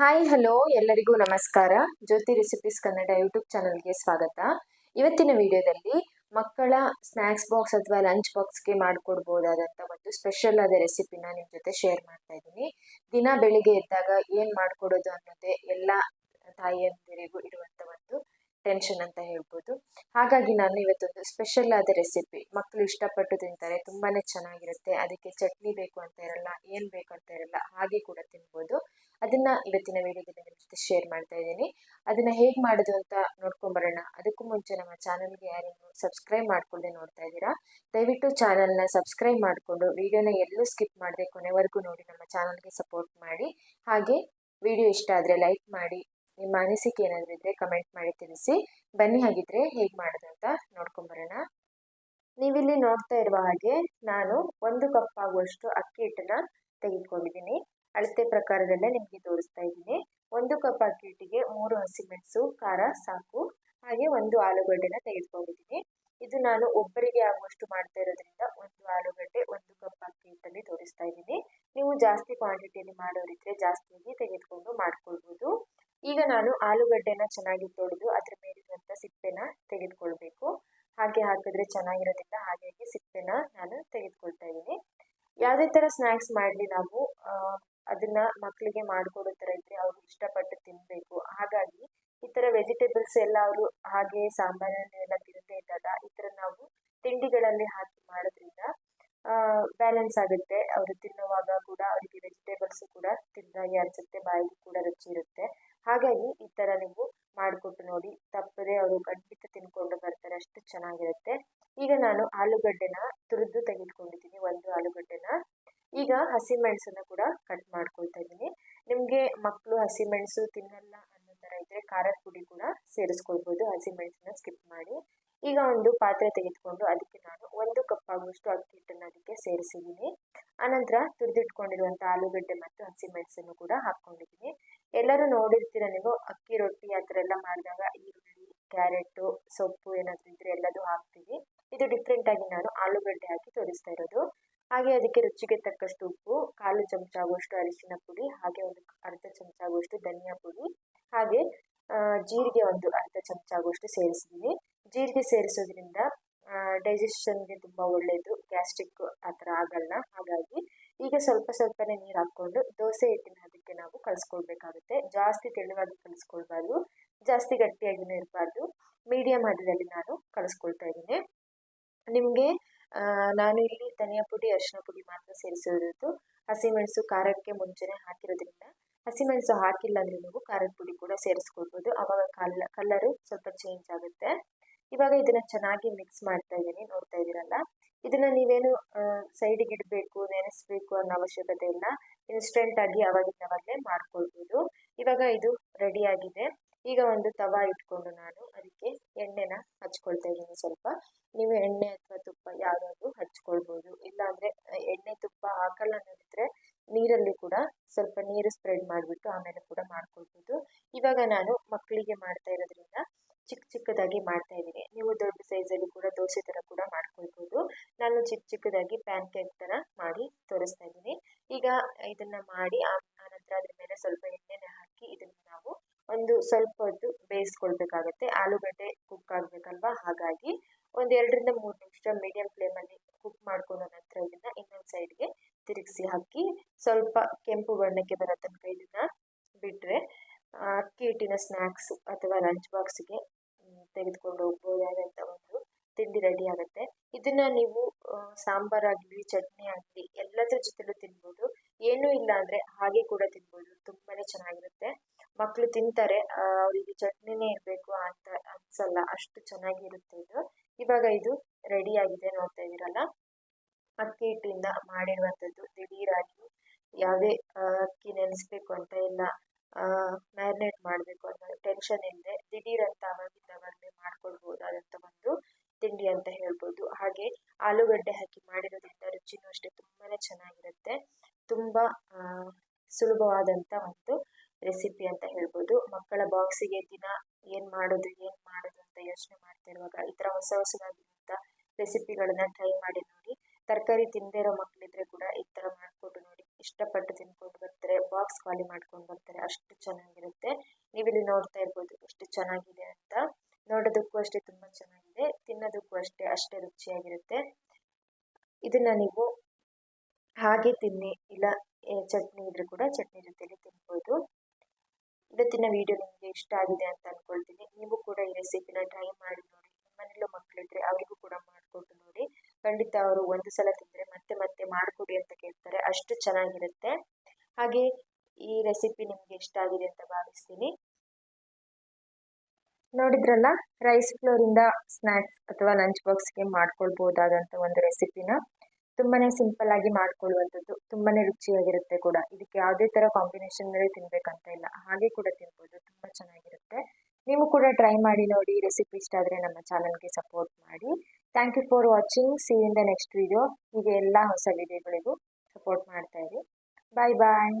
Hi hello ಎಲ್ಲರಿಗೂ ನಮಸ್ಕಾರ. ಜ್ಯೋತಿ recipes Kannada YouTube ಚಾನಲ್ಗೆ ಸ್ವಾಗತ. ಇವತ್ತಿನ ವಿಡಿಯೋದಲ್ಲಿ ಮಕ್ಕಳ ಸ್ನ್ಯಾಕ್ಸ್ ಬಾಕ್ಸ್ ಅಥವಾ ಲಂಚ್ ಬಾಕ್ಸ್ಗೆ ಮಾಡಿಕೊಡ್ಬೋದಾದಂಥ ಒಂದು ಸ್ಪೆಷಲ್ ಆದ ರೆಸಿಪಿನ ನಿಮ್ಮ ಜೊತೆ ಶೇರ್ ಮಾಡ್ತಾ ಇದ್ದೀನಿ. ದಿನ ಬೆಳಿಗ್ಗೆ ಎದ್ದಾಗ ಏನು ಮಾಡಿಕೊಡೋದು ಅನ್ನೋದೇ ಎಲ್ಲ ತಾಯಿಯಂದಿರಿಗೂ ಇರುವಂಥ ಒಂದು ಟೆನ್ಷನ್ ಅಂತ ಹೇಳ್ಬೋದು. ಹಾಗಾಗಿ ನಾನು ಇವತ್ತೊಂದು ಸ್ಪೆಷಲ್ ಆದ ರೆಸಿಪಿ ಮಕ್ಕಳು ಇಷ್ಟಪಟ್ಟು ತಿಂತಾರೆ ತುಂಬಾ ಚೆನ್ನಾಗಿರುತ್ತೆ, ಅದಕ್ಕೆ ಚಟ್ನಿ ಬೇಕು ಅಂತ ಇರಲ್ಲ, ಏನು ಬೇಕು ಅಂತ ಇರಲ್ಲ, ಹಾಗೆ ಕೂಡ ತಿನ್ಬೋದು. ಅದನ್ನ ಇವತ್ತಿನ ವಿಡಿಯೋದಲ್ಲಿ ನಿಮ್ಮ ಜೊತೆ ಶೇರ್ ಮಾಡ್ತಾ ಇದ್ದೀನಿ. ಅದನ್ನ ಹೇಗೆ ಮಾಡೋದು ಅಂತ ನೋಡ್ಕೊಂಬರೋಣ ಅದಕ್ಕೂ ಮುಂಚೆ ನಮ್ಮ ಚಾನಲ್ಗೆ ಯಾರಿಗೂ ಸಬ್ಸ್ಕ್ರೈಬ್ ಮಾಡ್ಕೊಳ್ಳದೆ ನೋಡ್ತಾ ಇದ್ದೀರಾ? ದಯವಿಟ್ಟು ಚಾನಲ್ನ ಸಬ್ಸ್ಕ್ರೈಬ್ ಮಾಡಿಕೊಂಡು ವಿಡಿಯೋನ ಎಲ್ಲೂ ಸ್ಕಿಪ್ ಮಾಡದೆ ಕೊನೆವರೆಗೂ ನೋಡಿ ನಮ್ಮ ಚಾನಲ್ಗೆ ಸಪೋರ್ಟ್ ಮಾಡಿ. ಹಾಗೆ ವಿಡಿಯೋ ಇಷ್ಟ ಆದರೆ ಲೈಕ್ ಮಾಡಿ. ನಿಮ್ಮ ಅನಿಸಿಕೆ ಏನಾದರೂ ಇದ್ದರೆ ಕಮೆಂಟ್ ಮಾಡಿ ತಿಳಿಸಿ. ಬನ್ನಿ ಹಾಗಿದ್ರೆ ಹೇಗೆ ಮಾಡೋದು ಅಂತ ನೋಡ್ಕೊಂಬರೋಣ ನೀವಿಲ್ಲಿ ನೋಡ್ತಾ ಇರುವ ಹಾಗೆ ನಾನು ಒಂದು ಕಪ್ ಆಗುವಷ್ಟು ಅಕ್ಕಿ ಹಿಟ್ಟನ್ನ ತೆಗೆದುಕೊಂಡಿದ್ದೀನಿ. ಅಳತೆ ಪ್ರಕಾರದಲ್ಲೇ ನಿಮಗೆ ತೋರಿಸ್ತಾ ಇದ್ದೀನಿ. ಒಂದು ಕಪ್ ಅಕ್ಕಿ ಹಿಟ್ಟಿಗೆ ಮೂರು ಹಸಿಮೆಣಸು ಖಾರ, ಸಾಕು, ಹಾಗೆ ಒಂದು ಆಲೂಗಡ್ಡೆನ ತೆಗೆದುಕೊಂಡಿದ್ದೀನಿ. ಇದು ನಾನು ಒಬ್ಬರಿಗೆ ಆಗುವಷ್ಟು ಮಾಡ್ತಾ ಇರೋದ್ರಿಂದ ಒಂದು ಆಲೂಗಡ್ಡೆ, ಒಂದು ಕಪ್ ಅಕ್ಕಿ ತೋರಿಸ್ತಾ ಇದ್ದೀನಿ. ನೀವು ಜಾಸ್ತಿ ಕ್ವಾಂಟಿಟಿಯಲ್ಲಿ ಮಾಡೋರಿದ್ರೆ ಜಾಸ್ತಿಯಾಗಿ ತೆಗೆದುಕೊಂಡು ಮಾಡ್ಕೊಳ್ಬೋದು. ಈಗ ನಾನು ಆಲೂಗಡ್ಡೆನ ಚೆನ್ನಾಗಿ ತೊಳೆದು ಅದ್ರ ಮೇಲಿರುವಂಥ ಸಿಪ್ಪೆನ ತೆಗೆದುಕೊಳ್ಬೇಕು. ಹಾಗೆ ಹಾಕಿದ್ರೆ ಚೆನ್ನಾಗಿರೋದಿಲ್ಲ ಹಾಗಾಗಿ ಸಿಪ್ಪೆನ ನಾನು ತೆಗೆದುಕೊಳ್ತಾ ಇದ್ದೀನಿ. ಯಾವುದೇ ಥರ ಸ್ನ್ಯಾಕ್ಸ್ ಮಾಡಲಿ ನಾವು ಅದನ್ನ ಮಕ್ಕಳಿಗೆ ಮಾಡಿಕೊಡೋ ಥರ ಇದ್ರೆ ಅವರು ಇಷ್ಟಪಟ್ಟು ತಿನ್ನಬೇಕು ಹಾಗಾಗಿ ಈ ಥರ ವೆಜಿಟೇಬಲ್ಸ್ ಎಲ್ಲ ಅವರು ಹಾಗೆ ಸಾಂಬಾರನ್ನೆಲ್ಲ ತಿನ್ನದೇ ಇದ್ದಾಗ ಈ ಥರ ನಾವು ತಿಂಡಿಗಳಲ್ಲಿ ಹಾಕಿ ಮಾಡೋದ್ರಿಂದ ಬ್ಯಾಲೆನ್ಸ್ ಆಗುತ್ತೆ. ಅವರು ತಿನ್ನುವಾಗ ಕೂಡ ಅವರಿಗೆ ವೆಜಿಟೇಬಲ್ಸ್ ಕೂಡ ತಿಂದಾಗೆ ಅನಿಸುತ್ತೆ, ಬಾಯಿಗೆ ಕೂಡ ರುಚಿ ಇರುತ್ತೆ. ಹಾಗಾಗಿ ಈ ಥರ ನೀವು ಮಾಡಿಕೊಟ್ಟು ನೋಡಿ, ತಪ್ಪದೆ ಅವರು ಖಂಡಿತ ತಿನ್ಕೊಂಡು ಬರ್ತಾರೆ, ಅಷ್ಟು ಚೆನ್ನಾಗಿರುತ್ತೆ. ಈಗ ನಾನು ಆಲೂಗಡ್ಡೆನ ತುರಿದು ತೆಗೆದುಕೊಂಡಿದ್ದೀನಿ, ಒಂದು ಆಲೂಗಡ್ಡೆನ. ಈಗ ಹಸಿಮೆಣಸನ್ನು ಕೂಡ ಕಟ್ ಮಾಡ್ಕೊಳ್ತಾ ಇದ್ದೀನಿ. ನಿಮಗೆ ಮಕ್ಕಳು ಹಸಿಮೆಣಸು ತಿನ್ನಲ್ಲ ಅನ್ನೋ ಥರ ಇದ್ದರೆ ಖಾರದ ಪುಡಿ ಕೂಡ ಸೇರಿಸ್ಕೊಳ್ಬೋದು. ಹಸಿಮೆಣಸನ್ನ ಸ್ಕಿಪ್ ಮಾಡಿ. ಈಗ ಒಂದು ಪಾತ್ರೆ ತೆಗೆದುಕೊಂಡು ಅದಕ್ಕೆ ನಾನು ಒಂದು ಕಪ್ ಆಗುವಷ್ಟು ಅಕ್ಕಿ ಹಿಟ್ಟನ್ನು ಅದಕ್ಕೆ ಸೇರಿಸಿದ್ದೀನಿ. ಆನಂತರ ತುರಿದಿಟ್ಕೊಂಡಿರುವಂಥ ಆಲೂಗಡ್ಡೆ ಮತ್ತು ಹಸಿಮೆಣಸನ್ನು ಕೂಡ ಹಾಕ್ಕೊಂಡಿದ್ದೀನಿ. ಎಲ್ಲರೂ ನೋಡಿರ್ತೀರ ನೀವು, ಅಕ್ಕಿ ರೊಟ್ಟಿ ಆ ಥರ ಎಲ್ಲ ಮಾಡಿದಾಗ ಈರುಳ್ಳಿ, ಕ್ಯಾರೆಟು, ಸೊಪ್ಪು ಏನಾದರೂ ಇದ್ರೆ ಎಲ್ಲದೂ ಹಾಕ್ತೀವಿ. ಇದು ಡಿಫ್ರೆಂಟಾಗಿ ನಾನು ಆಲೂಗಡ್ಡೆ ಹಾಕಿ ತೋರಿಸ್ತಾ ಇರೋದು. ಹಾಗೆ ಅದಕ್ಕೆ ರುಚಿಗೆ ತಕ್ಕಷ್ಟು ಉಪ್ಪು, ಕಾಲು ಚಮಚ ಆಗುವಷ್ಟು ಅರಿಶಿನ ಪುಡಿ, ಹಾಗೆ ಒಂದು ಅರ್ಧ ಚಮಚ ಆಗುವಷ್ಟು ಧನಿಯಾ ಪುಡಿ, ಹಾಗೆ ಜೀರಿಗೆ ಒಂದು ಅರ್ಧ ಚಮಚ ಆಗುವಷ್ಟು ಸೇರಿಸಿದ್ದೀನಿ ಜೀರಿಗೆ ಸೇರಿಸೋದ್ರಿಂದ ಡೈಜೆಷನ್ಗೆ ತುಂಬ ಒಳ್ಳೆಯದು ಗ್ಯಾಸ್ಟ್ರಿಕ್ ಆ ಥರ ಆಗಲ್ಲ. ಹಾಗಾಗಿ ಈಗ ಸ್ವಲ್ಪ ಸ್ವಲ್ಪನೇ ನೀರು ಹಾಕ್ಕೊಂಡು ದೋಸೆ ಹಿಟ್ಟಿನ ಅದಕ್ಕೆ ನಾವು ಕಲಿಸ್ಕೊಳ್ಬೇಕಾಗುತ್ತೆ. ಜಾಸ್ತಿ ತೆಳುವಾಗಿ ಕಲಿಸ್ಕೊಳ್ಬಾರ್ದು, ಜಾಸ್ತಿ ಗಟ್ಟಿಯಾಗಿನೂ ಇರಬಾರ್ದು. ಮೀಡಿಯಮ್ ಹದದಲ್ಲಿ ನಾನು ಕಲಿಸ್ಕೊಳ್ತಾ ಇದ್ದೀನಿ. ನಿಮಗೆ ನಾನು ಇಲ್ಲಿ ಧನಿಯಾ ಪುಡಿ, ಅರಿಶಿನ ಪುಡಿ ಮಾತ್ರ ಸೇರಿಸಿರೋದು. ಹಸಿಮೆಣಸು ಖಾರಕ್ಕೆ ಮುಂಚೆನೆ ಹಾಕಿರೋದ್ರಿಂದ ಹಸಿಮೆಣಸು ಹಾಕಿಲ್ಲ ಅಂದರೆ ನೀವು ಖಾರದ ಪುಡಿ ಕೂಡ ಸೇರಿಸ್ಕೊಳ್ಬೋದು. ಆವಾಗ ಕಲ್ಲ ಕಲ್ಲರು ಸ್ವಲ್ಪ ಚೇಂಜ್ ಆಗುತ್ತೆ. ಇವಾಗ ಇದನ್ನು ಚೆನ್ನಾಗಿ ಮಿಕ್ಸ್ ಮಾಡ್ತಾ ಇದ್ದೀನಿ, ನೋಡ್ತಾ ಇದ್ದೀರಲ್ಲ. ಇದನ್ನು ನೀವೇನು ಸೈಡಿಗೆ ಇಡಬೇಕು, ನೆನೆಸ್ಬೇಕು ಅನ್ನೋ ಅವಶ್ಯಕತೆ ಇಲ್ಲ. ಇನ್ಸ್ಟೆಂಟಾಗಿ ಅವಾಗಿಂದ ಅವಾಗಲೇ ಮಾಡ್ಕೊಳ್ಬೋದು. ಇವಾಗ ಇದು ರೆಡಿ ಆಗಿದೆ. ಈಗ ಒಂದು ತವ ಇಟ್ಕೊಂಡು ನಾನು ಅದಕ್ಕೆ ಎಣ್ಣೆನ ಹಚ್ಕೊಳ್ತಾ ಇದ್ದೀನಿ ಸ್ವಲ್ಪ. ನೀವು ಎಣ್ಣೆ ಅಥವಾ ತುಪ್ಪ ಯಾವುದಾದ್ರೂ ಹಚ್ಕೊಳ್ಬೋದು. ಇಲ್ಲಾಂದರೆ ಎಣ್ಣೆ ತುಪ್ಪ ಹಾಕಲ್ಲ ಅನ್ನೋದಿದ್ರೆ ನೀರಲ್ಲಿ ಕೂಡ ಸ್ವಲ್ಪ ನೀರು ಸ್ಪ್ರೆಡ್ ಮಾಡಿಬಿಟ್ಟು ಆಮೇಲೆ ಕೂಡ ಮಾಡ್ಕೊಳ್ಬೋದು. ಇವಾಗ ನಾನು ಮಕ್ಕಳಿಗೆ ಮಾಡ್ತಾ ಇರೋದ್ರಿಂದ ಚಿಕ್ಕ ಚಿಕ್ಕದಾಗಿ ಮಾಡ್ತಾ ಇದ್ದೀನಿ. ನೀವು ದೊಡ್ಡ ಸೈಜಲ್ಲಿ ಕೂಡ ದೋಸೆ ಥರ ಕೂಡ ಮಾಡ್ಕೊಳ್ಬೋದು. ನಾನು ಚಿಕ್ಕ ಚಿಕ್ಕದಾಗಿ ಪ್ಯಾನ್ ಕೇಕ್ ಥರ ಮಾಡಿ ತೋರಿಸ್ತಾ ಇದ್ದೀನಿ. ಈಗ ಇದನ್ನು ಮಾಡಿ ಆ ನಂತರ ಅದ್ರ ಮೇಲೆ ಸ್ವಲ್ಪ ಎಣ್ಣೆನ ಹಾಕಿ ಇದನ್ನು ನಾವು ಒಂದು ಸ್ವಲ್ಪ ಹೊತ್ತು ಬೇಯಿಸ್ಕೊಳ್ಬೇಕಾಗತ್ತೆ. ಆಲೂಗಡ್ಡೆ ಕುಕ್ ಆಗಬೇಕಲ್ವಾ? ಹಾಗಾಗಿ ಒಂದು ಎರಡರಿಂದ ಮೂರು ನಿಮಿಷ ಮೀಡಿಯಂ ಫ್ಲೇಮಲ್ಲಿ ಕುಕ್ ಮಾಡ್ಕೊಂಡ ನಂತರ ಇದನ್ನು ಇನ್ನೊಂದು ಸೈಡ್ಗೆ ತಿರುಗಿಸಿ ಹಾಕಿ ಸ್ವಲ್ಪ ಕೆಂಪು ಬಣ್ಣಕ್ಕೆ ಬರೋ ತನಕ ಇದನ್ನು ಬಿಟ್ಟರೆ ಅಕ್ಕಿ ಹಿಟ್ಟಿನ ಸ್ನ್ಯಾಕ್ಸ್ ಅಥವಾ ಲಂಚ್ ಬಾಕ್ಸ್ಗೆ ತೆಗೆದುಕೊಂಡು ಹೋಗ್ಬೋದಾದಂಥ ಒಂದು ತಿಂಡಿ ರೆಡಿ ಆಗುತ್ತೆ. ಇದನ್ನ ನೀವು ಸಾಂಬಾರ್ ಆಗಲಿ, ಚಟ್ನಿ ಆಗಲಿ ಎಲ್ಲದರ ಜೊತೆಲೂ ತಿನ್ಬೋದು. ಏನೂ ಇಲ್ಲ ಅಂದರೆ ಹಾಗೆ ಕೂಡ ತಿನ್ಬೋದು. ತುಂಬಾ ಚೆನ್ನಾಗಿರುತ್ತೆ. ಮಕ್ಕಳು ತಿಂತಾರೆ ಅವರಿಗೆ ಚಟ್ನಿನೇ ಇರಬೇಕು ಅಂತ ಅನ್ಸಲ್ಲ, ಅಷ್ಟು ಚೆನ್ನಾಗಿರುತ್ತೆ ಇದು. ಇವಾಗ ಇದು ರೆಡಿ ಆಗಿದೆ ನೋಡ್ತಾ ಇದ್ದೀರಲ್ಲ? ಅಕ್ಕಿ ಹಿಟ್ಟಿಂದ ಮಾಡಿರುವಂಥದ್ದು. ದಿಢೀರಾಗಿ ಯಾವುದೇ ಅಕ್ಕಿ ನೆನೆಸ್ಬೇಕು ಅಂತ ಇಲ್ಲ ಮ್ಯಾರಿನೇಟ್ ಮಾಡಬೇಕು ಅನ್ನೋ ಟೆನ್ಷನ್ ಇಲ್ಲದೆ ದಿಢೀರ್ ಅಂತ ಅವಾಗಿಂದ ಅವಾಗಲೇ ಮಾಡ್ಕೊಳ್ಬೋದಾದಂಥ ಒಂದು ತಿಂಡಿ ಅಂತ ಹೇಳ್ಬೋದು. ಹಾಗೆ ಆಲೂಗಡ್ಡೆ ಹಾಕಿ ಮಾಡಿರೋದ್ರಿಂದ ರುಚಿನೂ ಅಷ್ಟೇ ತುಂಬಾ ಚೆನ್ನಾಗಿರುತ್ತೆ. ತುಂಬ ಸುಲಭವಾದಂಥ ಒಂದು ರೆಸಿಪಿ ಅಂತ ಹೇಳ್ಬೋದು. ಮಕ್ಕಳ ಬಾಕ್ಸಿಗೆ ದಿನ ಏನು ಮಾಡೋದು ಏನು ಮಾಡೋದು ಅಂತ ಯೋಚನೆ ಮಾಡ್ತಿರುವಾಗ ಈ ಥರ ಹೊಸ ಹೊಸದಾಗಿರುವಂಥ ರೆಸಿಪಿಗಳನ್ನ ಟ್ರೈ ಮಾಡಿ ನೋಡಿ. ತರಕಾರಿ ತಿನ್ನದೇ ಇರೋ ಮಕ್ಕಳಿದ್ರೆ ಕೂಡ ಈ ಥರ ಮಾಡಿಕೊಟ್ಟು ನೋಡಿ. ಇಷ್ಟಪಟ್ಟು ತಿನ್ಕೊಂಡು ಬರ್ತಾರೆ ಬಾಕ್ಸ್ ಖಾಲಿ ಮಾಡ್ಕೊಂಡು ಬರ್ತಾರೆ, ಅಷ್ಟು ಚೆನ್ನಾಗಿರುತ್ತೆ. ನೀವಿಲ್ಲಿ ನೋಡ್ತಾ ಇರ್ಬೋದು ಎಷ್ಟು ಚೆನ್ನಾಗಿದೆ ಅಂತ. ನೋಡೋದಕ್ಕೂ ಅಷ್ಟೇ ತುಂಬಾ ಚೆನ್ನಾಗಿದೆ, ತಿನ್ನೋದಕ್ಕೂ ಅಷ್ಟೇ ಅಷ್ಟೇ ರುಚಿಯಾಗಿರುತ್ತೆ. ಇದನ್ನ ನೀವು ಹಾಗೆ ತಿನ್ನಿ, ಇಲ್ಲ ಚಟ್ನಿ ಇದ್ರೆ ಕೂಡ ಚಟ್ನಿ ಜೊತೆಲಿ ತಿನ್ಬೋದು. ಇವತ್ತಿನ ವಿಡಿಯೋ ನಿಮಗೆ ಇಷ್ಟ ಆಗಿದೆ ಅಂತ ಅನ್ಕೊಳ್ತೀನಿ. ನೀವು ಕೂಡ ಈ ರೆಸಿಪಿನ ಟ್ರೈ ಮಾಡಿ ನೋಡಿ. ನಿಮ್ಮನೇಲೂ ಮಕ್ಕಳಿದ್ರೆ ಅವರಿಗೂ ಕೂಡ ಮಾಡಿಕೊಟ್ಟು ನೋಡಿ. ಖಂಡಿತ ಅವರು ಒಂದು ಸಲ ತಿಂದರೆ ಮತ್ತೆ ಮತ್ತೆ ಮಾಡಿಕೊಡಿ ಅಂತ ಕೇಳ್ತಾರೆ. ಅಷ್ಟು ಚೆನ್ನಾಗಿರುತ್ತೆ. ಹಾಗೆ ಈ ರೆಸಿಪಿ ನಿಮಗೆ ಇಷ್ಟ ಆಗಿದೆ ಅಂತ ಭಾವಿಸ್ತೀನಿ. ನೋಡಿದ್ರಲ್ಲ ರೈಸ್ ಫ್ಲೋರಿಂದ ಸ್ನ್ಯಾಕ್ಸ್ ಅಥವಾ ಲಂಚ್ ಬಾಕ್ಸ್ಗೆ ಮಾಡ್ಕೊಳ್ಬೋದಾದಂಥ ಒಂದು ರೆಸಿಪಿನ ತುಂಬಾ ಸಿಂಪಲ್ ಆಗಿ ಮಾಡ್ಕೊಳ್ಳುವಂಥದ್ದು ತುಂಬಾ ರುಚಿಯಾಗಿರುತ್ತೆ ಕೂಡ. ಇದಕ್ಕೆ ಯಾವುದೇ ಥರ ಕಾಂಬಿನೇಷನ್ನಲ್ಲಿ ತಿನ್ನಬೇಕಂತ ಇಲ್ಲ. ಹಾಗೆ ಕೂಡ ತಿನ್ಬೋದು. ತುಂಬ ಚೆನ್ನಾಗಿರುತ್ತೆ. ನೀವು ಕೂಡ ಟ್ರೈ ಮಾಡಿ ನೋಡಿ. ರೆಸಿಪಿ ಇಷ್ಟ ಆದರೆ ನಮ್ಮ ಚಾನಲ್ಗೆ ಸಪೋರ್ಟ್ ಮಾಡಿ. Thank you for watching see in the next video ಹೀಗೆ ಎಲ್ಲ ಹೊಸ ವಿಡಿಯೋಗಳಿಗೂ ಸಪೋರ್ಟ್ ಮಾಡ್ತಾ ಇರಿ. ಬಾಯ್ ಬಾಯ್